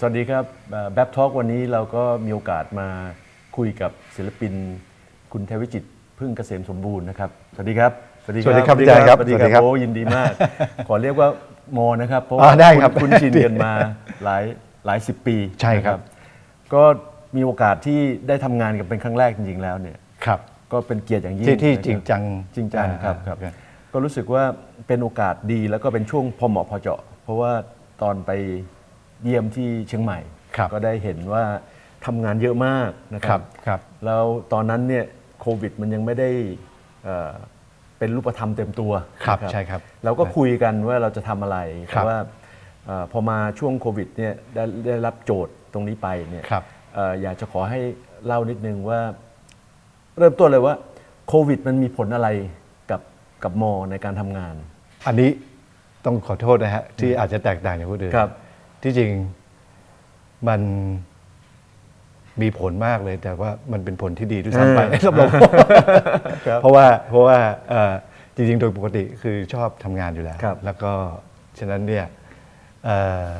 สวัสดีครับแบ็บทอ k วันนี้เราก็มีโอกาสมาคุยกับศิลปิน คุณเทวิจิตรพึ่งเกษมสมบูรณ์นะครับ สวัสดีครับ สวัสดีครับอาจารย์ครับสวัสดีสวัสดีคครัรับบโอ้ยินดีมาก ขอเรียกว่าโมนะครับ เพราะอ่าว่าได้ครับคุณชินกันมาหลายหลายสิบปีใช่ครับนะก็มีโอกาสที่ได้ทำงานกันเป็นครั้งแรกจริงๆแล้วเนี่ยครับก็เป็นเกียรติอย่างยิ่งที่ที่นะครับจริงจังจริงจังอ่าครับครับครับ ก็รู้สึกว่าเป็นโอกาสดีแล้วก็เป็นช่วงพอเหมาะพอเจาะ เพราะว่าตอนไป เยี่ยมที่เชียงใหม่ ครับก็ได้เห็นว่าทำงานเยอะมากนะคครัรับบครับแล้วตอนนั้นเนี่ยโควิดมันยังไม่ได้เอ่อเป็นรูปธรรมเต็มตัวครับนะใช่ครับเราก็คุยกันว่าเราจะทำอะไรคเพรับราะว่าเอ่อพอมาช่วงโควิดเนี่ยได้ได้รับโจทย์ตรงนี้ไปเนี่ยครับ เอ่ออยากจะขอให้เล่านิดนึงว่า เริ่มต้นเลยว่าโควิดมันมีผลอะไรกับกับมอในการทำงาน อันนี้ต้องขอโทษนะฮะที่อาจจะแตกต่างจากคนอื่นครับ ที่จริงมันมีผลมากเลย แต่ว่ามันเป็นผลที่ดีด้วยซ้ำไปเออสำหรับผมครับเพราะว่าเพราะว่าเอ่อจริงๆ โดยปกติคือชอบทำงานอยู่แล้วครับแล้วก็ฉะนั้นเนี่ยเอ่อ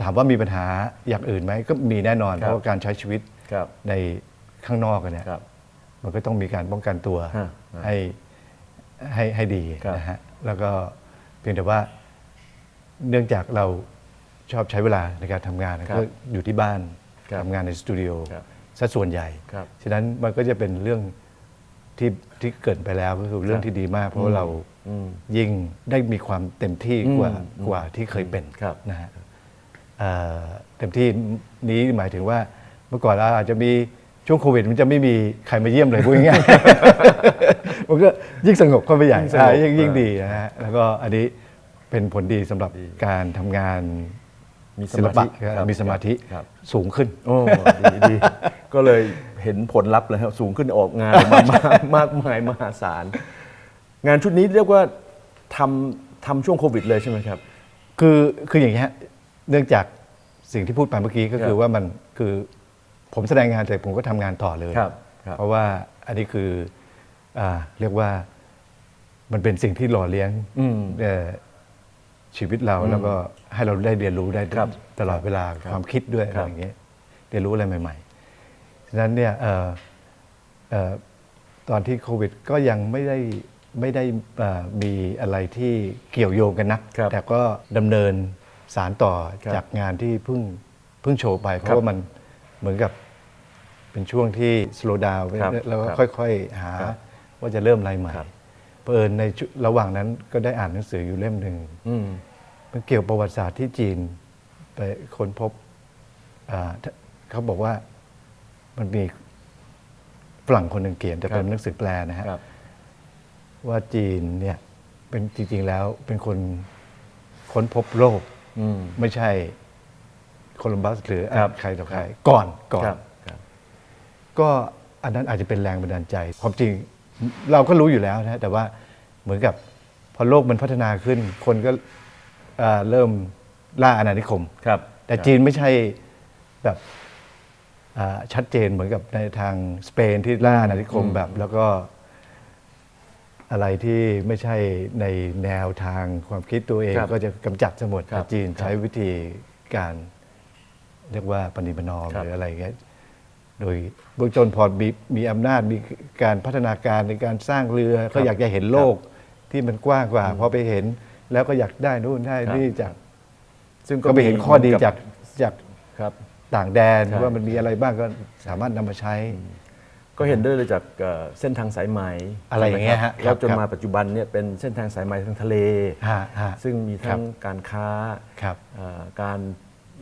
ถามว่ามีปัญหาอย่างอื่นไหมก็มีแน่นอนครับเพราะว่าการใช้ชีวิตครับในข้างนอกกันเนี่ยครับมันก็ต้องมีการป้องกันตัวฮะให้ให้ให้ดีครับนะฮะแล้วก็เพียงแต่ว่าเนื่องจากเรา ชอบใช้เวลาในการทำงานครับก็อยู่ที่บ้านครับทำงานในสตูดิโอครับซะส่วนใหญ่ครับฉะนั้นมันก็จะเป็นเรื่องที่ที่เกิดไปแล้วก็คือเรื่องที่ดีมาก เพราะว่าเราอืมยิ่งได้มีความเต็มที่กว่าอืมกว่าที่เคยเป็นครับ นะฮะเอ่อเต็มที่นี้หมายถึงว่าเมื่อก่อนเราอาจจะมีช่วงโควิด มันจะไม่มีใครมาเยี่ยมเลยพูดง่ายๆ มันก็ยิ่งสงบเข้าไปใหญ่ยิ่งสงบอ่ายิ่งยิ่งเออดีนะฮะแล้วก็อันนี้เป็นผลดีสำหรับการทำงาน มีสศิลมาปะธิครับมีสมาธิครับสูงขึ้น โอ้ดีดีก็เลยเห็นผลลัพธ์เลยครับสูงขึ้นออกงานออกมามากมากมายมหาศาล งานชุดนี้เรียกว่าทำทำช่วงโควิดเลยใช่ไหมครับ คือคืออย่างนี้ฮะเนื่องจากสิ่งที่พูดไปเมื่อกี้ก็คืคอรับว่ามันคือผมแสดงงานเสร็จผมก็ทำงานต่อเลยครับครับเพราะว่าอันนี้คืออ่าเรียกว่ามันเป็นสิ่งที่หล่อเลี้ยงอืมเอ่อ ชีวิตเราแล้วก็ให้เราได้เรียนรู้ได้ครับตลอดเวลาครับความคิดด้วยครัอะบไรอย่างเงี้ยเรียนรู้อะไรใหม่ ๆ ฉะนั้นเนี่ยเอ่อเอ่อตอนที่โควิดก็ยังไม่ได้ไม่ได้เอ่อมีอะไรที่เกี่ยวโยงกันนะครับแต่ก็ดำเนินสารต่อครับจากงานที่เพิ่งเพิ่งโชว์ไป เพครัราะบว่ามันเหมือนกับเป็นช่วงที่ slow down ครับแล้วก็ครับค่อย ๆ หาครับว่าจะเริ่มอะไรใหม่ครับ เผอิญในชุระหว่างนั้นก็ได้อ่านหนังสืออยู่เล่มหนึ่งอืมมันเกี่ยวประวัติศาสตร์ที่จีนไปค้นพบอ่าถ้าเขาบอกว่ามันมีฝรั่งคนหนึ่งเขียนแต่เป็นครับหนังสือแปลนะฮะครับว่าจีนเนี่ยเป็นจริงๆแล้วเป็นคนค้นพบโลกอืมไม่ใช่โคลัมบัสหรือครับใครต่อใครก่อนก่อนครับครับก็อันนั้นอาจจะเป็นแรงบันดาลใจ ความจริง เราก็รู้อยู่แล้วนะแต่ว่าเหมือนกับพอโลกมันพัฒนาขึ้น คนก็อ่าเริ่มล่าอาณานิคม ครับ แต่จีนไม่ใช่แบบอ่าชัดเจนเหมือนกับในทางสเปนที่ล่าอาณานิคมแบบ แล้วก็อะไรที่ไม่ใช่ในแนวทางความคิดตัวเองครับก็จะกำจัดสมดครับแต่จีนครับใช้วิธีการเรียกว่าปณิประนอมครับ หรืออะไรอย่างเงี้ย โดยเบื้องต้นพอมีมีอำนาจมีการพัฒนาการในการสร้างเรือ ก็อยากจะเห็นโลกที่มันกว้างกว่าพอไปเห็นแล้วก็อยากได้นู่นได้ครับนี่จาก ซึ่งก็ไปเห็นข้อดีกับจากจากครับ ต่างแดนใช่ว่ามันมีอะไรบ้างก็สามารถนำมาใช้ ก็เห็นได้เลยจากเอ่อเส้นทางสายไหมอะไรอย่างเงี้ยฮะใช่ไหมครับแล้วจนครับมาปัจจุบันเนี่ยเป็นเส้นทางสายไหมทางทะเลฮะฮะซึ่งมีทั้งการค้าครับเอ่อการ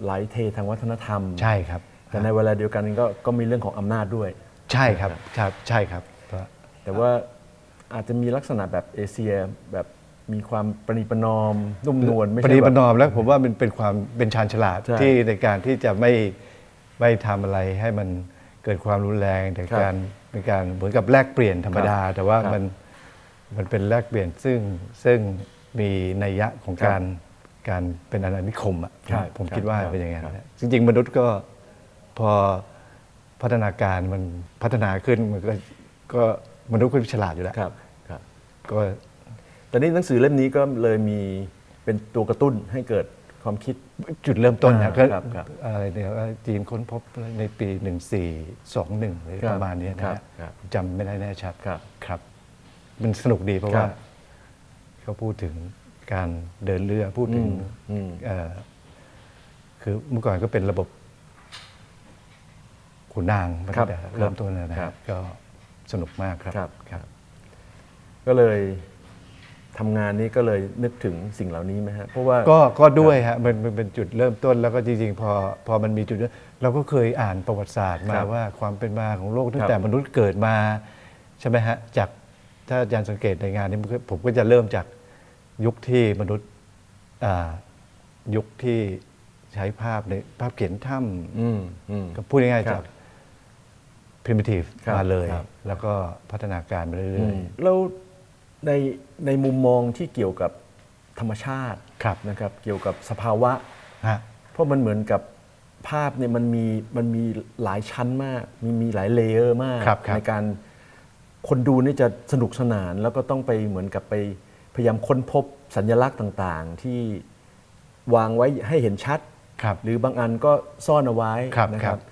ไหลเททางวัฒนธรรมใช่ครับ แต่ในเวลาเดียวกันก็ก็มีเรื่องของอำนาจด้วย ใช่ครับครับใช่ครับก็แต่ว่าอาจจะมีลักษณะแบบเอเชียแบบมีความประนีประนอมนุ่มนวลไม่ปใช่ฏิแบปบนอมแล้วผมว่ามันเป็นความเป็นชาญฉลาดใช่ที่ในการที่จะไม่ไม่ทำอะไรให้มันเกิดความรุนแรงแต่ครับการเป็นการเหมือนกับแลกเปลี่ยนธรรมดา แต่ว่าครับมันมันเป็นแลกเปลี่ยนซึ่งซึ่งมีนัยยะของครับการการเป็นอาณานิคมอะครับผมครับคิดว่าครับเป็นอย่างนั้นครับนะจริง ๆ มนุษย์ก็ พอพัฒนาการมันพัฒนาขึ้นมันก็ก็มนุษย์ก็ฉลาดอยู่แล้วครับครับก็แต่นี่หนังสือเล่มนี้ก็เลยมีเป็นตัวกระตุ้นให้เกิดความคิดจุดเริ่มต้นอ่านะก็ครับครับอะไรเนี่ยว่าจีนค้นพบในปี 1421หรือครับประมาณเนี้ยนะครับฮะครับจำไม่ได้แน่ชัดครับครับมันสนุกดีเพราะครับว่าเขาพูดถึงการเดินเรือพูดถึงอืมอืมเอ่อคือเมื่อก่อนก็เป็นระบบ ขุนนางมันครัก็บแต่เริ่มต้นนะคครัรับบก็สนุกมากครับครับ ครับ ก็เลยทำงานนี้ก็เลยนึกถึงสิ่งเหล่านี้ไหมฮะเพราะว่า ก็ก็ด้วยฮะมันมันเป็นจุดเริ่มต้นแล้วก็จริงๆ พอพอมันมีจุดเริ่มเราก็เคยอ่านประวัติศาสตร์มาครับว่าความเป็นมาของโลกตั้ครังบแต่มนุษย์เกิดมา ใช่ไหมฮะจากถ้าอาจารย์สังเกตในงานนี้มันก็ผมก็จะเริ่มจากยุคที่มนุษย์อ่ายุคที่ใช้ภาพในภาพเขียนถ้อืมอืมำก็พูดง่ายๆครัจาบก primitive ครับมาเลย ครับ แล้วก็พัฒนาการมาเรื่อือยมแล้วในในมุมมองที่เกี่ยวกับธรรมชาติครับ นะครับ เกี่ยวกับสภาวะ ๆฮะ เพราะมันเหมือนกับภาพเนี่ยมันมีมันมีหลายชั้นมาก มีมีหลายเลเยอร์มาก ครับครับในการคนดูนี่จะสนุกสนาน แล้วก็ต้องไปเหมือนกับไปพยายามค้นพบสัญลักษณ์ต่างๆ ที่วางไว้ให้เห็นชัด ครับหรือบางอันก็ซ่อนเอาไว้ครับนะคครัรับบ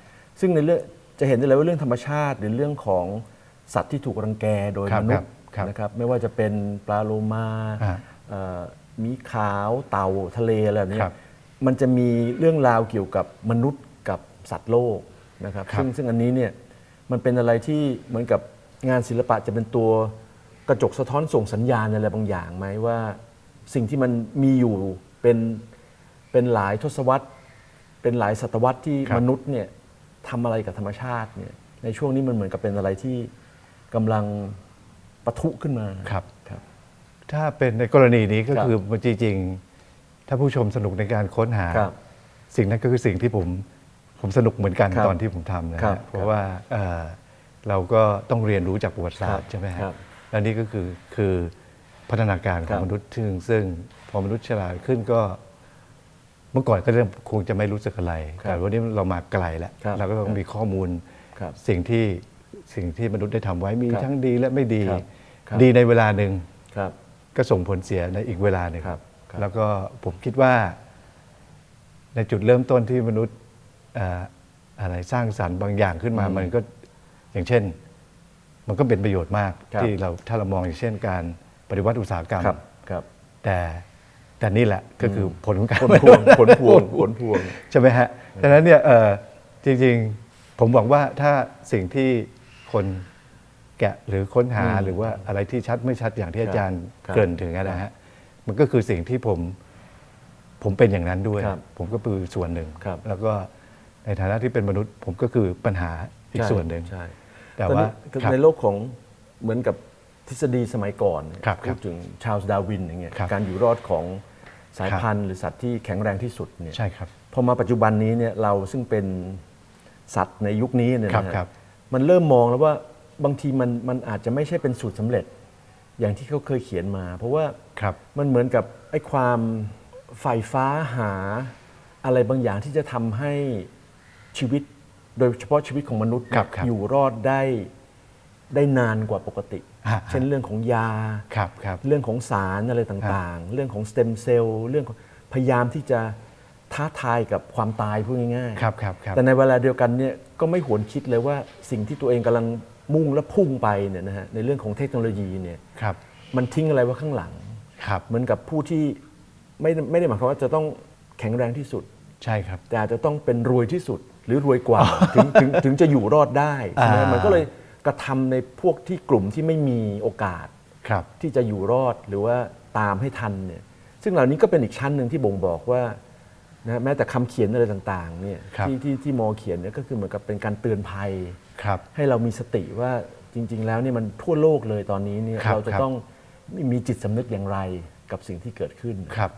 ซึ่งในเรื่อง จะเห็นได้เลยว่าเรื่องธรรมชาติ หรือเรื่องของสัตว์ที่ถูกรังแกโดยครัมบนุษย์ครับนะครับไม่ว่าจะเป็นปลาโลมาอ่าเอ่อหมีขาวเต่าทะเลอะไรแบบนี้ครับมันจะมีเรื่องราวเกี่ยวกับมนุษย์กับสัตว์โลกนะครับครับซึ่งซึ่งอันนี้เนี่ยมันเป็นอะไรที่เหมือนกับงานศิลปะจะเป็นตัวกระจกสะท้อนส่งสัญญาณอะไรบางอย่างไหมว่า สิ่งที่มันมีอยู่เป็นเป็นหลายทศวรรษ เป็นหลายศตวรรษที่ครับมนุษย์เนี่ย ทำอะไรกับธรรมชาติเนี่ยในช่วงนี้มันเหมือนกับเป็นอะไรที่กำลังปะทุขึ้นมาครับ ครับ ถ้าเป็นในกรณีนี้ก็ครับ คือจริงๆถ้าผู้ชมสนุกในการค้นหา ครับ สิ่งนั้นก็คือสิ่งที่ผมผมสนุกเหมือนกันครับตอนที่ผมทำนะครัฮะบเพราะว่าเอ่อเราก็ต้องเรียนรู้จากประวัติศาสตครับร์ใช่ไหมฮะครับและนี่ก็คือคือพัฒนาการขครัองบมนุษย์ซึ่งซึ่งพอมนุษย์ฉลาดขึ้นก็ เมื่อก่อนก็เริ่มคงจะไม่รู้สึกอะไร ครับแต่วันนี้เรามาไกลแล้วครับเราก็ต้องมีข้อมูลครับสิ่งที่สิ่งที่มนุษย์ได้ทำไว้มีครับทั้งดีและไม่ดี ครับครับ ดีในเวลาหนึ่งครับ ก็ส่งผลเสียในอีกเวลาหนึ่งครับครับ แล้วก็ผมคิดว่า ในจุดเริ่มต้นที่มนุษย์เอ่ออะไรสร้างสรรค์บางอย่างขึ้นมาอืมมันก็อย่างเช่น มันก็เป็นประโยชน์มาก ครับ ที่เราถ้าเรามองอย่างเช่นการปฏิวัติอุตสาหกรรม ครับครับ แต่ แต่นี่แหละก็คือผลของการผลพวงผลพวงผลพวงใช่ไหมฮะดังนั้นเนี่ยเอ่อจริงๆผมหวังว่าถ้าสิ่งที่คนแกะหรือค้นหาอืมหรือว่าอะไรที่ชัดไม่ชัดอย่างที่อาจารย์ครับเกริ่นถึงอะนะฮะมันก็คือสิ่งที่ผมผมเป็นอย่างนั้นด้วยครับผมก็คือส่วนหนึ่งครับแล้วก็ในฐานะที่เป็นมนุษย์ ผมก็คือปัญหาอีกใช่ส่วนหนึ่งใช่แต่ว่าตอนครับนี้ในโลกของเหมือนกับทฤษฎีสมัยก่อนเนี่ยครับครัพูบดถึงชาลส์ดาร์วินอย่างเงี้ยครับการอยู่รอดของ สายครับพันธุ์หรือสัตว์ที่แข็งแรงที่สุดเนี่ยใช่ครับพอมาปัจจุบันนี้เนี่ยเราซึ่งเป็นสัตว์ในยุคนี้เนี่ยครับนะฮะครับมันเริ่มมองแล้วว่าบางทีมันมันอาจจะไม่ใช่เป็นสูตรสำเร็จ อย่างที่เขาเคยเขียนมา เพราะว่าครับมันเหมือนกับไอ้ความใฝ่ฟ้าหาอะไรบางอย่างที่จะทำให้ชีวิต โดยเฉพาะชีวิตของมนุษย์เนี่ยครับครับ อยู่รอดได้ได้นานกว่าปกติฮะ เช่นเรื่องของยาครับครับเรื่องของสารอะไรต่างๆ เรื่องของสเต็มเซลล์เรื่องของพยายามที่จะท้าทายกับความตายพูดง่ายๆครับครับครับแต่ในเวลาเดียวกันเนี่ยก็ไม่หวนคิดเลยว่าสิ่งที่ตัวเองกำลังมุ่งและพุ่งไปเนี่ยนะฮะในเรื่องของเทคโนโลยีเนี่ยครับมันทิ้งอะไรไว้ข้างหลังครับเหมือนกับผู้ที่ไม่ได้ไม่ได้หมายความว่าจะต้องแข็งแรงที่สุดใช่ครับ แต่อาจจะต้องเป็นรวยที่สุดหรือรวยกว่าถึงถึงถึงจะอยู่รอดได้ใช่ไหมอ่ามัมันก็เลย กระทำในพวกที่กลุ่มที่ไม่มีโอกาสครับที่จะอยู่รอดหรือว่าตามให้ทันเนี่ยซึ่งเหล่านี้ก็เป็นอีกชั้นหนึ่งที่บ่งบอกว่านะแม้แต่คำเขียนอะไรต่างๆเนี่ยครับที่ที่ที่มอเขียนเนี่ยก็คือเหมือนกับเป็นการเตือนภัยครับให้เรามีสติว่าจริง ๆ แล้วเนี่ยมันทั่วโลกเลยตอนนี้เนี่ยครับเราจะครับต้องมีจิตสำนึกอย่างไรกับสิ่งที่เกิดขึ้นครับ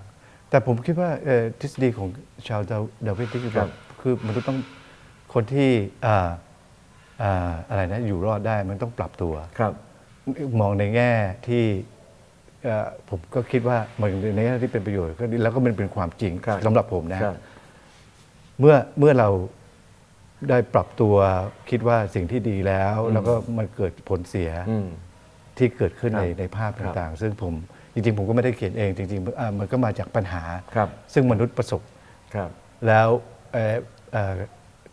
แต่ผมคิดว่าเอ่อทฤษฎีของชาวดาดาวิดที่คือคแบรับบคือมันต้องคนที่ อ่าอ่าอะไรนะอยู่รอดได้มันต้องปรับตัวครับมองในแง่ที่เอ่อผมก็คิดว่ามันในแง่ที่เป็นประโยชน์ก็ดีแล้วก็มันเป็นความจริงครับสำหรับผมนะครับเมื่อเมื่อเราได้ปรับตัวคิดว่าสิ่งที่ดีแล้ว แล้วก็มันเกิดผลเสียอืมที่เกิดขึ้นในครับในภาพครับต่างๆ ซึ่งผมจริงๆ ผมก็ไม่ได้เขียนเอง จริงๆอ่ามันก็มาจากปัญหาครับซึ่งมนุษย์ประสบครับแล้ว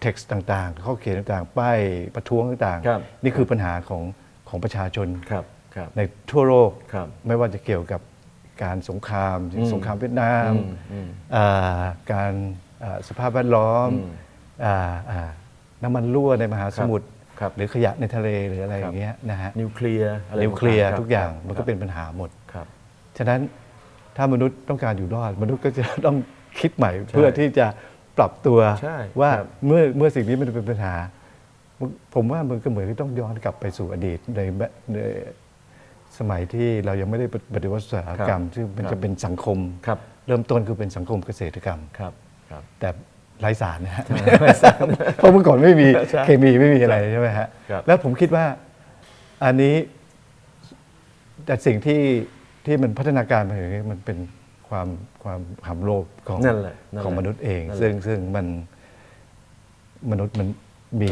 เอ่อเอ่อ text ต่างๆ ข้อเขียนต่างๆ ป้ายประท้วงต่างครับๆ นี่คือปัญหาของของประชาชน ครับครับ ในทั่วโลกครับไม่ว่าจะเกี่ยวกับการสงครามอืมสงครามเวียดนามอืมอืมอ่าการอ่าสภาพแวดล้อมอืมอ่าอ่าน้ำมันรั่วในมหาสมุทรครับ หรือขยะในทะเลหรืออะไรคอรับย่างเงี้ยนะฮะนิวเคลียร์อะไรนิวเคลียร์ต่างๆทุกอย่างครับมันก็เป็นปัญหาหมด ครับ ฉะนั้นถ้ามนุษย์ต้องการอยู่รอด มนุษย์ก็จะต้องคิดใหม่เพื่อที่จะ ปรับตัวใช่ว่าครับ เมื่อเมื่อสิ่งนี้มันเป็นปัญหา ผมว่ามันก็เหมือนที่ต้องย้อนกลับไปสู่อดีตในแบบในสมัยที่เรายังไม่ได้ปฏิวัติอุตสาหกรรมซึ่งมันครับจะเป็นสังคม ครับเริ่มต้นคือเป็นสังคมเกษตรกรรม ครับครับ แต่ไร้สารนะฮะเพราะเมื่อก่อนไม่มีใช่เคมีไม่มีอะไรใช่ไหมฮะครับ แล้วผมคิดว่าอันนี้แต่สิ่งที่ที่มันพัฒนาการมาอย่างนี้มันเป็น ความความหำโลภของนั่นแหละนั่นแหละของมนุษย์เอง นั่นแหละ ซึ่งซึ่งมันมนุษย์มันมี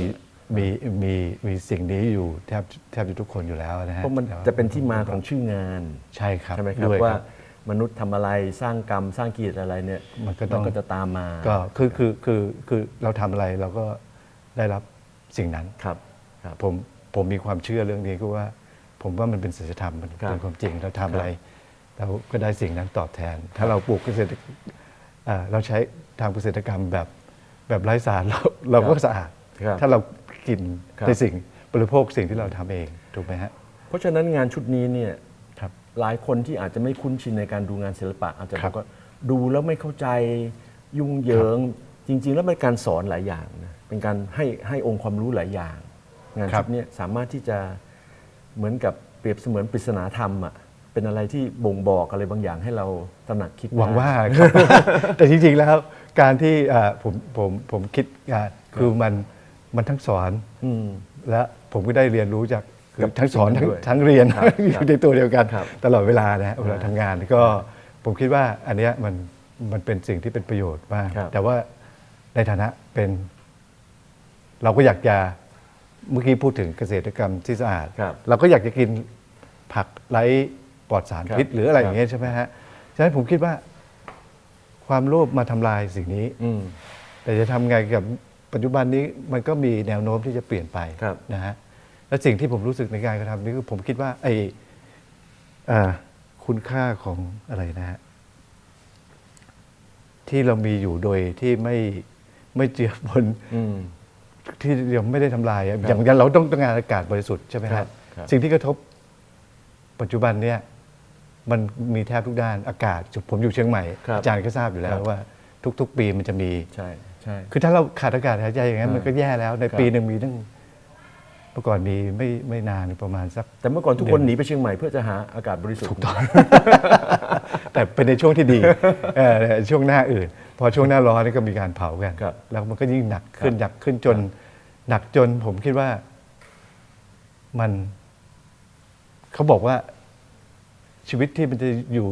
มีมีมีสิ่งนี้อยู่แทบแทบจะทุกคนอยู่แล้วนะฮะเพราะมันแต่ว่าจะเป็นที่มาของชื่องานใช่ครับใช่ไหมครับด้วยว่า มนุษย์ทำอะไรสร้างกรรมสร้างกิจอะไรเนี่ยมันก็ต้องก็จะตามมาก็คือคือคือคือเราทำอะไรเราก็ได้รับสิ่งนั้น ครับครับ ผมผมมีความเชื่อเรื่องนี้ก็ว่า ผมว่ามันเป็นศีลธรรมมันครับเป็นความจริงเราทำอะไร ครับ เราก็ได้สิ่งนั้นตอบแทน ถ้าเราปลูกเกษตรอ่าเราใช้ทำเกษตรกรรมแบบแบบไร้สารเราเราก็สะอาด ครับถ้าเรากินครับ ในสิ่งบริโภคสิ่งที่เราทำเองถูกไหมฮะ เพราะฉะนั้นงานชุดนี้เนี่ยครับ หลายคนที่อาจจะไม่คุ้นชินในการดูงานศิลปะอาจจะคบรัอบกว่าดูแล้วไม่เข้าใจยุ่งเหยิง จริง ๆ แล้วเป็นการสอนหลายอย่างนะเป็นการให้ให้องค์ความรู้หลายอย่าง งานครัชุบดเนี้สามารถที่จะเหมือนกับเปรียบเสมือนปริศนาธรรมอะ เป็นอะไรที่บ่งบอกอะไรบางอย่างให้เราตระหนักคิดหวังได้ว่าครับ แต่จริงๆแล้วการที่อ่าผมผมผมคิดงานคือมันมันทั้งสอน อืม และผมก็ได้เรียนรู้จากคือกับทั้งสอนสิ่ทั้งงนั้นด้วยทั้งเรียนครับอครับยู่ในตัวเดียวกัน ครับตลอดเวลานะฮะเวลาอ่าทำงานก็ผมคิดว่าอันเนี้ยมันมันเป็นสิ่งที่เป็นประโยชน์มาก ครับ แต่ว่าในฐานะเป็น เราก็อยากจะเมื่อกี้พูดถึงเกษตรกรรมที่สะอาด ครับเราก็อยากจะกินผักไร้ ปลอดสารพิษครับหรืออะไรอย่างครับเงี้ยใช่ไหมฮะฉะนั้นผมคิดว่า ความโลภมาทำลายสิ่งนี้ อืมแต่จะทำไงกับปัจจุบันนี้มันก็มีแนวโน้มที่จะเปลี่ยนไปครับนะฮะและสิ่งที่ผมรู้สึกในการกระทำนี้คือผมคิดว่าไอ้อ่าคุณค่าของอะไรนะฮะที่เรามีอยู่โดยที่ไม่ไม่เจือปนอืมที่ยังไม่ได้ทำลายอะครับอย่างอย่างเราต้องต้องการอากาศบริสุทธิ์ใช่ไหมครัฮะบครับ สิ่งที่กระทบปัจจุบันเนี่ย มันมีแทบทุกด้านอากาศผมอยู่เชียงใหม่ ครับอาจารย์ก็ทราบอยู่แล้ครัวบว่า ทุก ๆ ปีมันจะมี ใช่ใช่ คือถ้าเราขาดอากาศหายใจอย่างนั้นอ่ามัมันก็แย่แล้วในครับ ปีหนึ่งมีตั้งเมื่อก่อนมีไม่ไม่นานประมาณสัก แต่เมื่อก่อนทุกคนหนีไปเชียงใหม่เพื่อจะหาอากาศบริสุทธิ์ แต่เป็นในช่วงที่ดี เออช่วงหน้าอื่น พอช่วงหน้าร้อนนี่ก็มีการเผากัน ครับแล้วมันก็ยิ่งหนักขึ้นครับหนักขึ้นจน หนักจนผมคิดว่า มัน เขาบอกว่า ชีวิตที่มันจะอยู่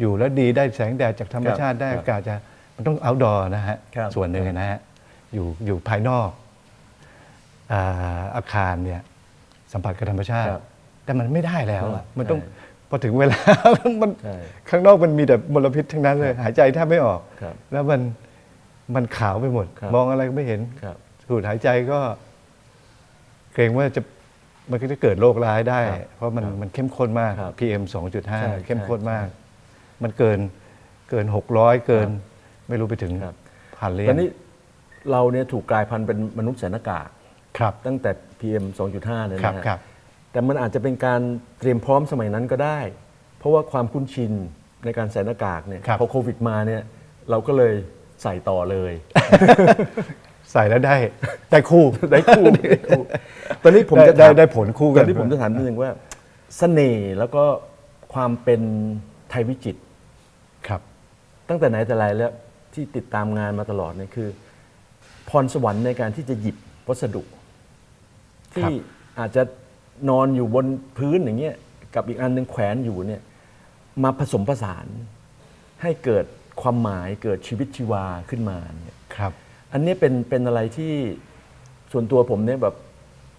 อยู่แล้วดีได้แสงแดดจากธรรมชาติได้ครับอากาศจะมันต้องเอาดอนะฮะครับ ส่วนหนึ่งนะฮะอยู่อยู่ภายนอกอาอาคารเนี่ยสัมผัสกับธรรมชาติ ครับแต่มันไม่ได้แล้วอะใช่มันต้องใช่พอถึงเวลา มันใช่ข้างนอกมันมีแต่มลพิษทั้งนั้นเลย หายใจแทบไม่ออก ครับแล้วมันมันขาวไปหมด ครับ มองอะไรก็ไม่เห็น ครับ สูดหายใจก็ เกรงว่าจะ มันก็จะเกิดโรคร้ายได้ครับเพราะมันครับมันเข้มข้นมากครับ PM ใช่2.5 เข้มข้นมากใช่มันเกินเกิน 600 เกินครับไม่รู้ไปถึงครับพันเลยตอนนี้เราเนี่ยถูกกลายพันธุ์เป็นมนุษย์ใส่หน้ากากครับ ตั้งแต่ PM 2.5เนี่ยครับนะฮะครับ แต่มันอาจจะเป็นการเตรียมพร้อมสมัยนั้นก็ได้ เพราะว่าความคุ้นชินในการใส่หน้ากากเนี่ยครับพอโควิดมาเนี่ยเราก็เลยใส่ต่อเลย ใส่แล้วได้ ได้คู่ได้คู่ได้คู่ ตอนนี้ผมจะได้ถามได้ผลคู่กันตอนนี้ผมจะถามนิดนึงว่า เสน่ห์แล้วก็ความเป็นไทยวิจิตรครับ ตั้งแต่ไหนแต่ไรแล้วที่ติดตามงานมาตลอดเนี่ยคือ พรสวรรค์ในการที่จะหยิบวัสดุ ที่อาจจะนอนอยู่บนพื้นอย่างเงี้ยกับอีกอันหนึ่งแขวนอยู่เนี่ยมาผสมผสานให้เกิดความหมายเกิดชีวิตชีวาขึ้นมาเนี่ยครับ อันนี้เป็นเป็นอะไรที่ส่วนตัวผมเนี่ยแบบ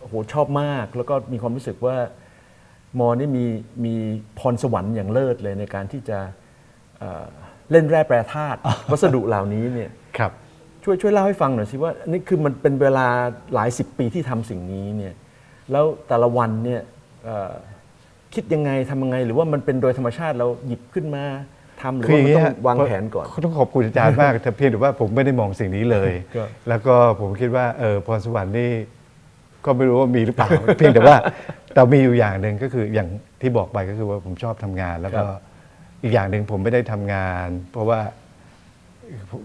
โอ้โหชอบมาก แล้วก็มีความรู้สึกว่ามอนี่มีมีพรสวรรค์อย่างเลิศเลยในการที่จะเอ่อเล่นแร่แปรธาตุวัสดุเหล่านี้เนี่ยครับ ช่วยช่วยเล่าให้ฟังหน่อยสิว่านี่คือมันเป็นเวลาหลายสิบปีที่ทำสิ่งนี้เนี่ยแล้วแต่ละวันเนี่ยเอ่อคิดยังไงทำยังไง หรือว่ามันเป็นโดยธรรมชาติเราหยิบขึ้นมาทำหรือคืออว่าย่างมันนี้ต้องวางแผนก่อน ต้องขอบคุณอาจารย์มากแต่เพียงแต่ว่าผมไม่ได้มองสิ่งนี้เลย ครับแล้วก็ผมคิดว่าเออพรสวรรค์นี่ ก็ไม่รู้ว่ามีหรือเปล่า เพียงแต่ว่าแต่มีอยู่อย่างหนึ่งก็คืออย่างที่บอกไปก็คือว่าผมชอบทำงาน แล้วก็ครับอีกอย่างหนึ่งผมไม่ได้ทำงาน เพราะว่า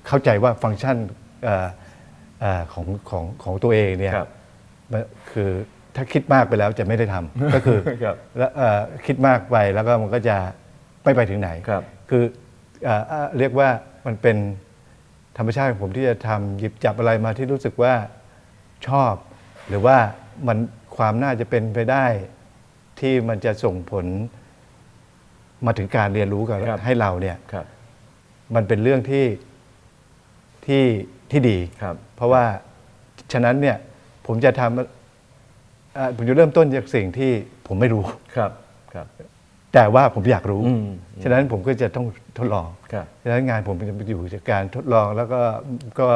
เข้าใจว่าฟังก์ชันเอ่อเอ่อของของของตัวเองเนี่ยครับมันคือถ้าคิดมากไปแล้วจะไม่ได้ทำก็คือครับแล้วเอ่อคิดมากไปแล้วก็มันก็จะไม่ไปถึงไหนครับคือเอ่อเอ่อเรียกว่ามันเป็นธรรมชาติของผมที่จะทำหยิบจับอะไรมาที่รู้สึกว่าชอบ หรือว่ามันความน่าจะเป็นไปได้ที่มันจะส่งผลมาถึงการเรียนรู้กับครับ ให้เราเนี่ยครับมันเป็นเรื่องที่ที่ที่ดี ครับ เพราะว่าฉะนั้นเนี่ยผมจะทำเอ่อผมจะเริ่มต้นจากสิ่งที่ผมไม่รู้ ครับครับ แต่ว่าผมอยากรู้ อืม ฉะนั้นผมก็จะต้องทดลอง ครับ ฉะนั้นงานผมจะอยู่จากการทดลองแล้วก็ก็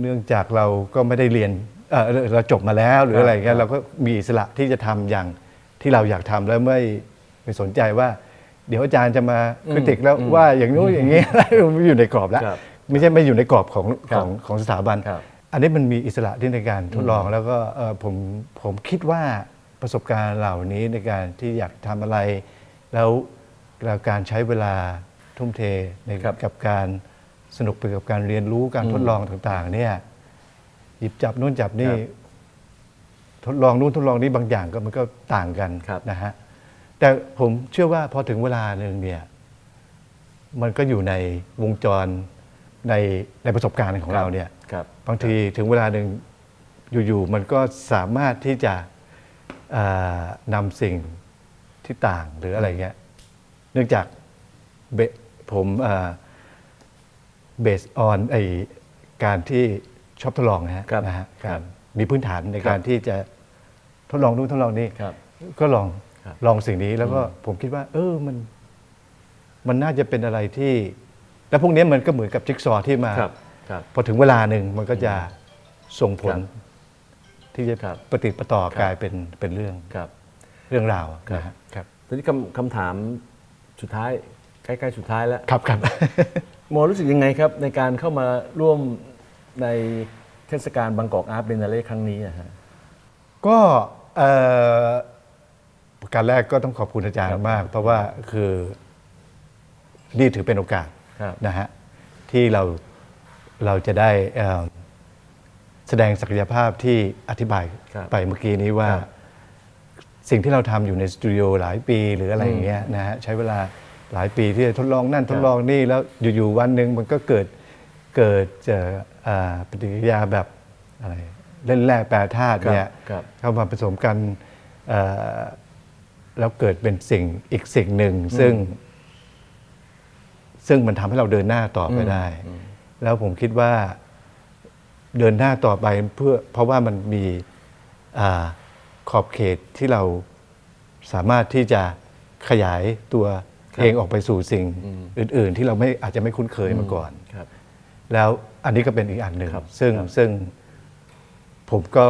เนื่องจากเราก็ไม่ได้เรียน เอ่อเราจบมาแล้วหรืออะไรครัเงี้บยเราก็มีอิสระที่จะทำอย่างที่เราอยากทำแล้วไม่ไม่สนใจว่า เดี๋ยวอาจารย์จะมาคริติกแล้วว่าอย่างนู้นอย่างนี้ไม่อยู่ในกรอบแล้ว ครับไม่ใช่ไม่อยู่ในกรอบของครัขบองของสถาบัน ครับ อันนี้มันมีอิสระที่ในการทดลองแล้วก็เอ่อผมผมคิดว่าประสบการณ์เหล่านี้ในการที่อยากทำอะไร แล้วแล้วการใช้เวลาทุ่มเทในครับ กับการสนุกไปกับการเรียนรู้การทดลองต่างๆเนี่ยห ยิบจับนู่นจับนี่ครับทดลองนู่นทดลองนี่บางอย่างก็มันก็ต่างกันครับ นะฮะแต่ผมเชื่อว่าพอถึงเวลาหนึ่งเนี่ย มันก็อยู่ในวงจรในในประสบการณ์ของเราเนี่ย ครับ บางทีถึงเวลาหนึ่งอยู่ๆมันก็สามารถที่จะเอ่อนำสิ่งที่ต่างหรืออะไรเงี้ยเนื่องจากเบผมเบสออนไอการที่ ชอบทดลองนะฮะครับนะฮะครับมีพื้นฐานในการที่จะทดลองนู่นทดลองนี่ครับก็ลองครับลองสิ่งนี้แล้วก็ผมคิดว่า เออมัน มันน่าจะเป็นอะไรที่ แล้วพวกนี้มันก็เหมือนกับจิ๊กซอว์ที่มาครับครับ พอถึงเวลาหนึ่งมันก็จะส่งผลครับที่จะครับ ปฏิดประต่อกลายเป็นเป็นเรื่องครับ เรื่องราวครับ นะฮะครับทีนี้คำคำถามสุดท้าย ใกล้ ๆ สุดท้ายแล้ว ครับครับ โมรู้สึกยังไงครับในการเข้ามาร่วม ในเทศกาลบางกอกอาร์ตเบนนาเล่ครั้งนี้อะฮะ ก็เอ่อประการแรกก็ต้องขอบคุณอาจารย์มาก เพราะว่าคือนี่ถือเป็นโอกาสครับ นะฮะที่เราเราจะได้เอ่อแสดงศักยภาพที่อธิบายครับไปเมื่อกี้นี้ว่า ครับ สิ่งที่เราทำอยู่ในสตูดิโอหลายปีหรืออะไรอย่างเงี้ยนะฮะใช้เวลาหลายปีที่จะทดลองนั่นทดลองนี่แล้วอยู่ๆวันหนึ่งมันก็เกิด เกิดเอ่ออ่าปฏิกิริยาแบบอะไรเล่นแร่แปรธาตุเนี่ยครับเข้ามาผสมกันเอ่อแล้วเกิดเป็นสิ่งอีกสิ่งหนึ่ง ซึ่ง ซึ่งมันทำให้เราเดินหน้าต่อไปได้ แล้วผมคิดว่าเดินหน้าต่อไปเพื่อเพราะว่ามันมีอาขอบเขตที่เราสามารถที่จะขยายตัวครับเองออกไปสู่สิ่งอื่น ๆ ที่เราไม่อาจจะไม่คุ้นเคยมาก่อนครับ แล้วอันนี้ก็เป็นอีกอันหนึ่งครับซึ่งครับซึ่งผมก็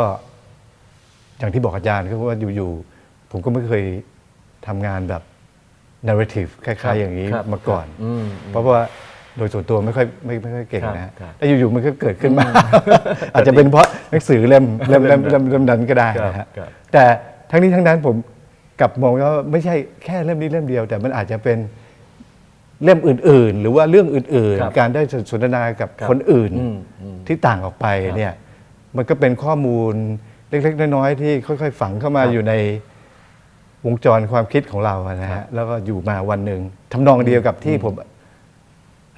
อย่างที่บอกอาจารย์ก็ว่าอยู่ๆผมก็ไม่เคยทำงานแบบ narrative คล้ายๆ อย่างนี้ครับมาก่อนอืมเพราะว่าโดยส่วนตัวไม่ค่อยไม่ไม่ค่อยเก่งครับนะฮะครับแต่อยู่ๆมันก็เกิดขึ้นมา อาจจะเป็นเพราะหนังสือเล่มเล่มเล่มเล่มเล่มนั้นก็ได้นะครัฮะบครับแต่ทั้งนี้ทั้งนั้นผมกลับมองว่าไม่ใช่แค่เล่มนี้เล่มเดียว แต่มันอาจจะเป็น เล่มอื่น ๆ หรือว่าเรื่องอื่น ครับๆ การได้สนทนากับครับคนอื่นอืมอืมที่ต่างออกไปครับเนี่ยมันก็เป็นข้อมูลเล็ก ๆ น้อย ๆ ที่ค่อย ๆ ฝังเข้ามาครับอยู่ในวงจรความคิดของเราอะนะครัฮะบ แล้วก็อยู่มาวันหนึ่งทำนองเดียวกับที่ผม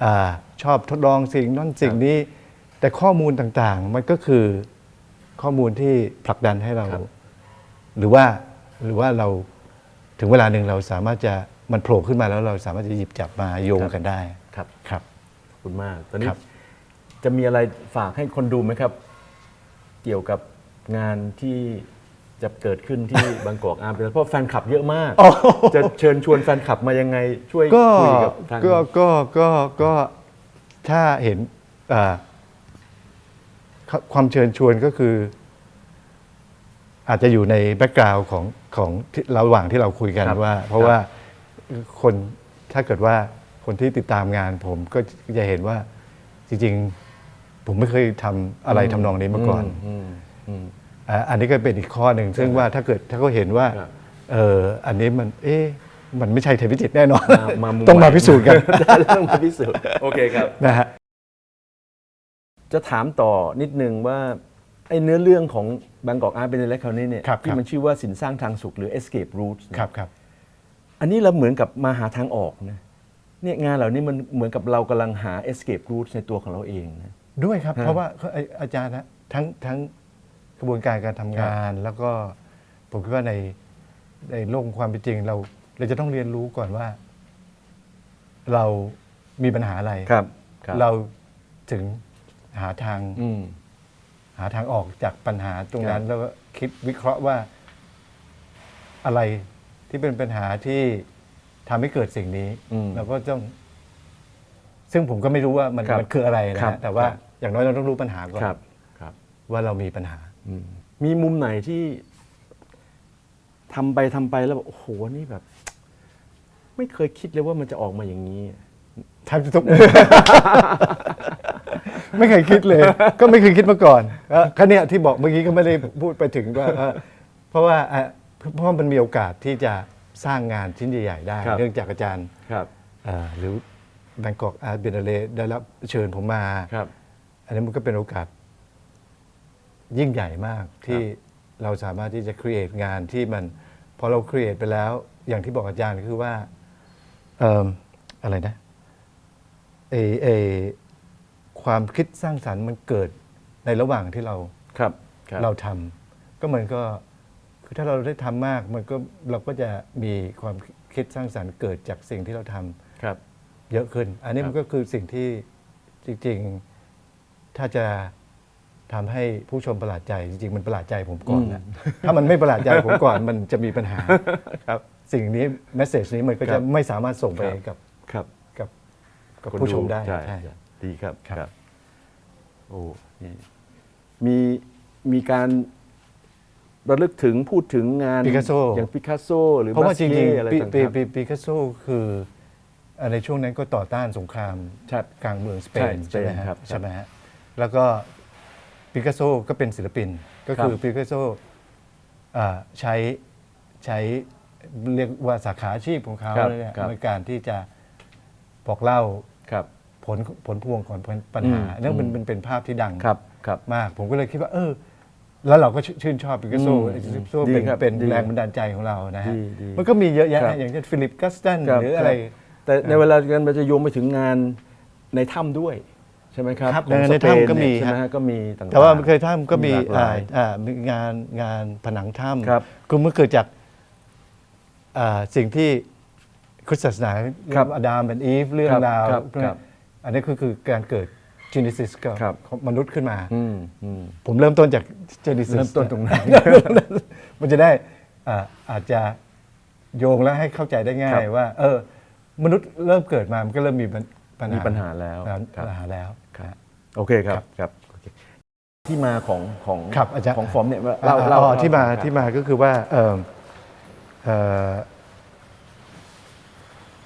อาชอบทดลองสิ่งนั้นสิ่งนี้ แต่ข้อมูลต่างๆ มันก็คือข้อมูลที่ผลักดันให้เราครับหรือว่าหรือว่าเราถึงเวลาหนึ่งเราสามารถจะ มันโผล่ขึ้นมาแล้วเราสามารถจะหยิบจับมาโยงกันได้ครับ ครับ ขอบคุณมาก ตอนนี้ครับ จะมีอะไรฝากให้คนดูไหมครับ เกี่ยวกับงานที่จะเกิดขึ้นที่ บางกอกอาร์มเป็นเพราะแฟนคลับเยอะมากอ๋อจะเชิญชวนแฟนคลับมายังไงช่วยก็คุยกับทาง ก็ก็ก็ก็ถ้าเห็นอ่าความเชิญชวนก็คือ อาจจะอยู่ในแบ็กกราวน์ของของที่ระหว่างที่เราคุยกันครับว่า เพราะครับ ว่า คนถ้าเกิดว่าคนที่ติดตามงานผมก็จะเห็นว่าจริงๆ ผมไม่เคยทำอะไรทำนองนี้มาก่อนอืมอืมอ่าอันนี้ก็เป็นอีกข้อหนึ่งซึ่งว่าถ้าเกิดถ้าเขาเห็นว่าครับ เอออันนี้มัน เอ๊ะมันไม่ใช่เทพิจิตแน่นอนมามามุมต้องมาใหพิสูจน์กันต้องมาพิสูจน์โอเคครับ นะฮะ จะถามต่อนิดนึงว่าไอ้เนื้อเรื่องของบางกอกอาร์ตเป็นอะไรคราวนี้เนี่ยครับที่ครับ มันชื่อว่าสินสร้างทางสุขหรือ escape routes เนี่ย ครับครับ อันนี้เราเหมือนกับมาหาทางออกนะเนี่ยงานเหล่านี้มันเหมือนกับเรากำลังหา escape routes ในตัวของเราเองนะ ด้วยครับ ฮะเพราะว่าเขาไอ้อาจารย์นะทั้งทั้งกระบวนการการทำงาน แล้วก็ผมคิดว่าในในโลกความเป็นจริงเรา เราจะต้องเรียนรู้ก่อนว่า เรามีปัญหาอะไรครับเราถึงหาทาง อืม หาทางออกจากปัญหาตรงนั้น ครับ แล้วก็คิดวิเคราะห์ว่าอะไร ที่เป็นปัญหาที่ทำให้เกิดสิ่งนี้อืมเราก็ต้อง ซึ่งผมก็ไม่รู้ว่ามันครับมันคืออะไรนะครับฮะแต่ว่าครับ อย่างน้อยเราต้องรู้ปัญหาก่อนครับครับว่าเรามีปัญหา อืมมีมุมไหนที่ทำไปทำไปแล้วแบบโอ้โหนี่แบบ ไม่เคยคิดเลยว่ามันจะออกมาอย่างนี้ ทำทุก ไม่เคยคิดเลย ก็ไม่เคยคิดมาก่อนเอ่อก็เนี่ยที่บอกเมื่อกี้ก็ไม่ได้พูดไปถึงว่าเอ่อเพราะว่าเอ่อ เพราะว่ามันมีโอกาสที่จะสร้างงานชิ้นใหญ่ๆได้ ครับ เนื่องจากอาจารย์ครับเอ่อหรือแบงกอกอาร์ตเบนเลได้รับเชิญผมมา ครับ อันนี้มันก็เป็นโอกาสยิ่งใหญ่มากที่เราสามารถที่จะครีเอทงานที่มันพอเราครีเอทไปแล้ว อย่างที่บอกอาจารย์คือว่าเอิ่มอะไรนะเอเอความคิดสร้างสรรค์มันเกิดในระหว่างที่เราครับ ครับ เราทำก็มันก็ คือถ้าเราได้ทำมากมันก็เราก็จะมีความคิดสร้างสรรค์เกิดจากสิ่งที่เราทำครับ เยอะขึ้น อันนี้ครับมันก็คือสิ่งที่จริงๆถ้าจะทำให้ผู้ชมประหลาดใจจริงๆมันประหลาดใจผมก่อนนะถ้ามันไม่ประหลาดใจผมก่อนมันจะมีปัญหาครับสิ่งนี้แมสเซจนี้มันก็ครัจะบไม่สามารถส่งไปครับกับครับกับกับคนผู้ชมได้ใช่ใช่ใช่ดีครับครับครับโอ้นี่มีมีการ ระลึกถึงพูดถึงงาน Picasso อย่างปิกัสโซหรือเพราะว่าจริง Basquiat อะไรๆปีต่างปีๆปีปีกัสโซคือเอ่อในช่วงนั้นก็ต่อต้านสงครามใช่กลางเมืองสเปนใช่ใช่ไหมครัฮะบใช่ไหมฮะแล้วก็ปิกัสโซก็เป็นศิลปิน ก็คือครับปิกัสโซอ่าใช้ใช้เรียกว่าสาขาอาชีพของเขาครับเนี่ยครับในการที่จะบอกเล่าครับผลผลพวงของปัญหาอืมนั่นมันอืมมันเป็นภาพที่ดังครับครับมาก ผมก็เลยคิดว่า เออ แล้วเราก็ชื่นชอบปิกัสโซอืมปิกัสโซดีเป็นครับเป็นดีแรงบันดาลใจของเรานะฮะ ดีดีมันก็มีเยอะแยะครับ นะอย่างเช่นฟิลิปกัสตันครับหรืออะไร คบแต่ในเวลาเดียวกันมันจะโยงไปถึงงานในถ้ำด้วย ใช่ไหมครับครับของในสเปถ้ำก็มี เนี่ยใช่ไหมฮะฮะก็มีต่างๆ แต่ว่าเคยทำก็มีมีหลากหลายอ่าอ่ามีงานงานผนังถ้ำครับคือมันเกิดจากอ่าสิ่งที่คริสตศาสนาครับอดามเป็นอีฟเรื่องครับราวครับครับอันนี้คือคือการเกิด Genesis ก็ครับ ของมนุษย์ขึ้นมา อืมอืม ผมเริ่มต้นจาก Genesis เริ่มต้นตรงนั้น มันจะได้อ่าอาจจะโยงและให้เข้าใจได้ง่าครัยบว่า เออ มนุษย์เริ่มเกิดมามันก็เริ่มมีปัญปัญหามีปัญหาแล้วปัญครับหาแล้วครับโอเคครับครับโอเคที่มาของของครับอาจารย์ ของฟอร์มเนี่ยเล่าเล่าเล่าเล่าที่มาครับที่มาก็คือว่าเอ่อเอ่อ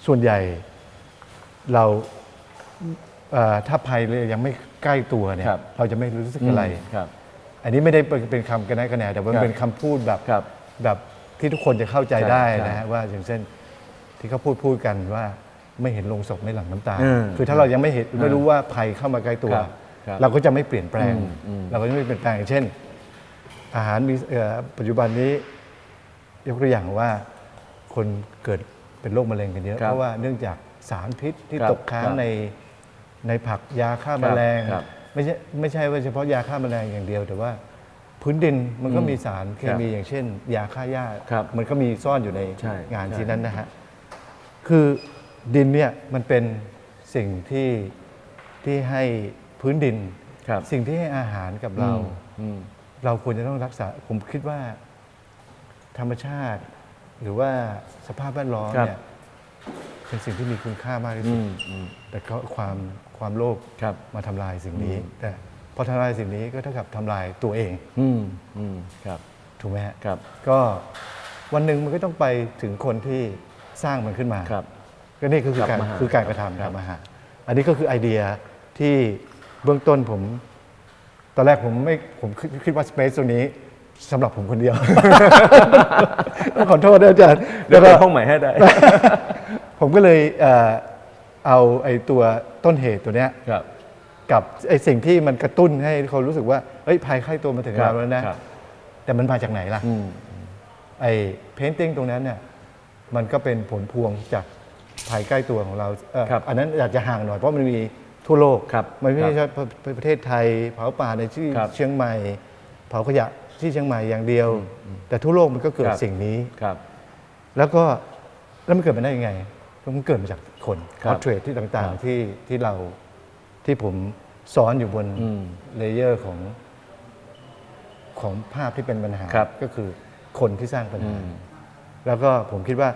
ส่วนใหญ่เรา เอ่อถ้าภัยเลยยังไม่ใกล้ตัวเนี่ยครับ เราจะไม่รู้สึกอะไร ครับ อันนี้ไม่ได้เป็นเป็นคำกันแน่กันแน่แต่ว่าครับเป็นคำพูดแบบครับแบบที่ทุกคนจะเข้าใจใช่ได้ใช่นะฮะว่าอย่างเช่นที่เขาพูดพูดกันว่าไม่เห็นลงศพไม่หลั่งน้ำตา อืมคือถ้าเรายังไม่เห็นไม่รู้ว่าภัยเข้ามาใกล้ตัว ครับครับเราก็จะไม่เปลี่ยนแปลง อืมอืม เราก็จะไม่เปลี่ยนแปลงอย่างเช่น อาหารมีเอ่อปัจจุบันนี้ยกตัวอย่างว่าคนเกิดเป็นโรคมะเร็งกันเยอะ ครับเพราะว่าเนื่องจากสารพิษที่ครับตกค้างครับใน ในผักยาฆ่าคแมรับลง ครับไม่ใช่ไม่ใช่ว่าเฉพาะยาฆ่าแมลงอย่างเดียว แต่ว่าพื้นดินมันก็อืมมีสารเคมีอย่างเช่น ยาฆ่าหญ้าครับมันก็มีซ่อนอยู่ในใช่งานใช่ ชิ้นนั้นนะฮะคือดินเนี่ยมันเป็นสิ่งที่ที่ให้พื้นดิน ครับสิ่งที่ให้อาหารกับเรา อืม เราควรจะต้องรักษา ผมคิดว่า ธรรมชาติ หรือว่าสภาพแวดล้อมครับ เนี่ยเป็นสิ่งที่มีคุณค่ามากที่อืสุด มอืม แต่ก็ความ ความโลภครับมาทำลายสิ่งนี้ แต่พอทำลายสิ่งนี้ก็เท่ากับทำลายตัวเอง อืมอืมครับถูกไหมฮะครับก็วันหนึ่งมันก็ต้องไปถึงคนที่สร้างมันขึ้นมาครับ ก็นี่ก็คือกลัการบมาหา คือการกระทำทำอาหารอันนี้ก็คือไอเดียที่เบื้องต้นผม ตอนแรกผมไม่ผมคิดคิดว่าสเปซตัวนี้สำหรับผมคนเดียวต้องขอโทษด้วยอาจารย์เดี๋ยวก็เปิดห้องใหม่ให้ได้ ผมก็เลยเอ่อ เอาไอ้ตัวต้นเหตุตัวเนี้ยครับ กับไอ้สิ่งที่มันกระตุ้นให้เขารู้สึกว่าเอ้ยภัยใกล้ตัวมาถึงเราแล้วนะ ครับ แต่มันมาจากไหนล่ะ อืม ไอ้เพนติ้งตรงนั้นเนี่ยมันก็เป็นผลพวงจากภัยใกล้ตัวของเราเอ่อครับอันนั้นอยากจะห่างหน่อยเพราะมันมีทั่วโลกครับมันไม่ครัใช่บเฉพาะประเทศไทยเผาป่าในที่ครับเชียงใหม่ เผาขยะที่เชียงใหม่อย่างเดียว แต่ทั่วโลกมันก็เกิดครับ สิ่งนี้ ครับ แล้วก็แล้วมันเกิดมาได้ยังไงมันเกิดมาจาก คนครับเทรดที่ต่างครับ ๆที่ที่เราที่ผมซ้อนอยู่บนอืม เลเยอร์ของของภาพที่เป็นปัญหาครับ ก็คือคนที่สร้างปัญอืหา มแล้วก็ผมคิดว่า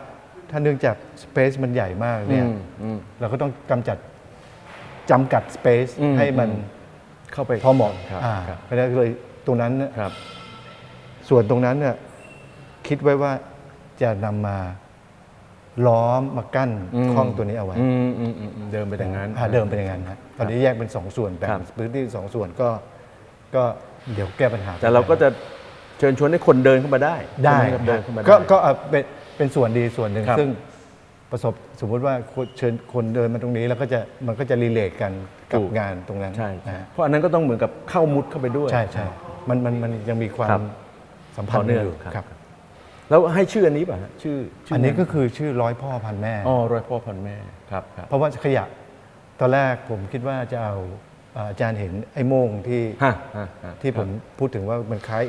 ถ้าเนื่องจากสเปซมันใหญ่มากเนี่ย อืมอืมเราก็ต้องกำจัดจำกัดสเปซอืมให้มันอืมเข้าไปพอเหมาะครับอ่าครับเพราะฉะนั้นเลยตรงนั้นเนี่ยครับ ส่วนตรงนั้นเนี่ยคิดไว้ว่าจะนำมา ล้อมมากั้นอืมห้องตัวนี้เอาไว้อืมอืมอืมอืมเดิมไปอย่างนั้นอ่าเดิมเป็นอย่างนั้นนะตอนนี้แยกเป็นสองส่วนแบ่งครับพื้นที่สองส่วนก็ก็เดี๋ยวแก้ปัญหา แต่เราก็จะเชิญชวนให้คนเดินเข้ามาได้ ได้ใช่หมครับเดินเข้ามาได้ก็ก็เอาเป็นเป็นส่วนดีส่วนหนึ่งครับซึ่งประสบสมมุติว่าคนเชิญคนเดินมาตรงนี้แล้วก็จะมันก็จะรีเลทกันกับงานตรงนั้นใช่นะใช่ฮะเพราะอันนั้นก็ต้องเหมือนกับเข้ามุดเข้าไปด้วย ใช่ใช่มันมันมันยังมีควาครัมบสัมพันธ์ต่อเนื่องอยู่ครับครับ แล้วให้ชื่ออันนี้ป่ะฮะชื่อชื่อันนี้งาก็คือชื่อร้อยพ่อพันแม่ อ๋อรอยพ่อพันแม่ครับครับ เพราะว่าขยะตอนแรกผมคิดว่าจะเอาเอ่ออาจารย์เห็นไอ้โม่งที่ฮะฮะฮะที่ผมพูดถึงว่ามันคล้าย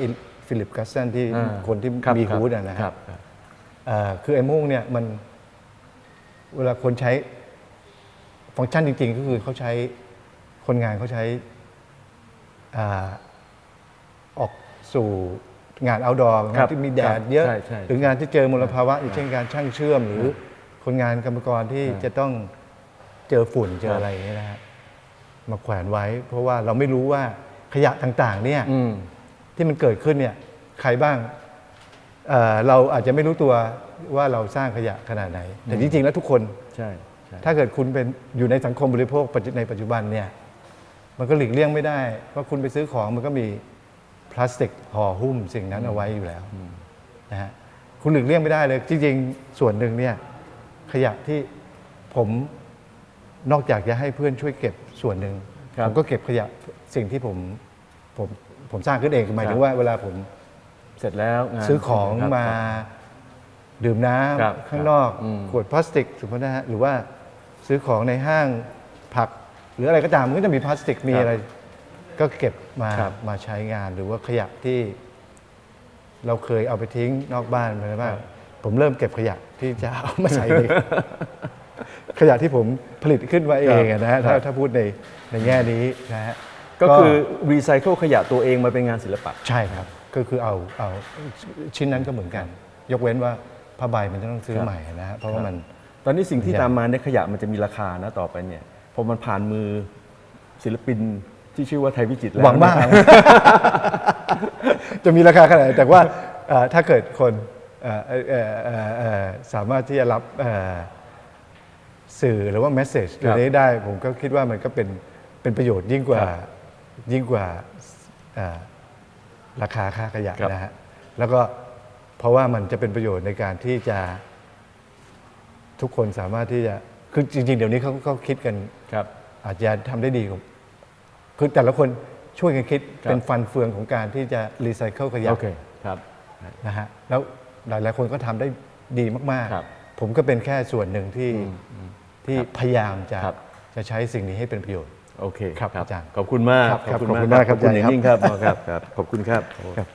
ฟิลิปกัสซันที่อ่าคนที่ครับมีครับฮูดอะนะฮะครับ ครับ เอ่อคือไอ้โม่งเนี่ยมันเวลาคนใช้ฟังก์ชันจริง ๆ ก็คือเขาใช้คนงานเขาใช้อ่าออกสู่ งาน outdoor งาครันบที่มีแดครัดบเยอะใช่ใช่หรืองานที่เจอมลภาวะอย่างเช่นการช่างเชื่อม หรือคนงานกรรมกรที่จะต้องเจอฝุ่นเจออะไรอย่างเงี้ยนะฮะมาแขวนไว้ เพราะว่าเราไม่รู้ว่าขยะต่างๆ เนี่ยอืมที่มันเกิดขึ้นเนี่ยใครบ้างเอ่อเราอาจจะไม่รู้ตัวว่าเราสร้างขยะขนาดไหน แต่จริงๆแล้วทุกคนใช่ใช่ถ้าเกิดคุณเป็นอยู่ในสังคมบริโภคปัจจุในปัจจุบันเนี่ย มันก็หลีกเลี่ยงไม่ได้ว่าคุณไปซื้อของมันก็มี พลาสติกห่อหุ้มสิ่งนั้นเอาไว้อยู่แล้วนะฮะคุณหลีกเลี่ยงไม่ได้เลย จริง ๆ ส่วนหนึ่งเนี่ยขยะที่ผมนอกจากจะให้เพื่อนช่วยเก็บส่วนหนึ่งครับผมก็เก็บขยะสิ่งที่ผมผมผมสร้างขึ้นเองหมายครัถึบงว่าเวลาผมเสร็จแล้วงานซื้อของครับมาดื่มน้ครับำข้างนอกอืมขวดพลาสติกสมมตินะฮะหรือว่าซื้อของในห้างผัก หรืออะไรก็ตามมันก็จะมีพลาสติกมีครับอะไร ก็เก็บมาครับ มาใช้งานหรือว่าขยะที่ เราเคยเอาไปทิ้งนอกบ้านไปแล้วบ้างผมเริ่มเก็บขยะที่จะเอามาใช้ในขยะที่ผมผลิตขึ้นมาเองอะนะฮะครัถ้าบถ้าพูดในในแง่นี้นะฮะก็คือรีไซเคิลขยะตัวเองมาเป็นงานศิลปะ ใช่ครับ ก็คือเอาเอาชิ้นนั้นก็เหมือนกัน ยกเว้นว่าผ้าใบมันจะต้องซื้อครับ ใหม่นะฮะเพราะว่ามัน ตอนนี้สิ่งที่ใหญ่ตามมาในยขยะมันจะมีราคานะต่อไปเนี่ยพอมันผ่านมือศิลปิน ที่ชื่อว่าไทยวิจิตรแล้วหวังมากจะมีราคาขนาดไหนแต่ว่าเอ่อถ้าเกิดคนเอ่อเอ่อเอ่อเอ่อเอ่อสามารถที่จะรับเอ่อสื่อหรือว่าแมสเซจตัวนี้ได้ ผมก็คิดว่ามันก็เป็นเป็นประโยชน์ยิ่งกว่ายิ่งกว่าเอ่อราคาค่าขยะนะฮะแล้วก็เพราะว่ามันจะเป็นประโยชน์ในการที่จะทุกคนสามารถที่จะคือจริง ๆ เดี๋ยวนี้เขาเขาคิดกัน ครับ อาจจะทำได้ดีกว่า คือแต่ละคนช่วยกันคิดครับ เป็นฟันเฟืองของการที่จะรีไซเคิลขยะโอเคครับ นะฮะแล้วหลายๆคนก็ทำได้ดีมาก ครับๆ ผมก็เป็นแค่ส่วนหนึ่งที่ที่พยายามจะครับ จะใช้สิ่งนี้ให้เป็นประโยชน์ โอเคครับอาจารย์ขอบคุณมากครับครับขอบคุณมากครับขอบคุณอย่างอาจารย์ยิ่งครับครับครับ ขอบคุณครับ ครับ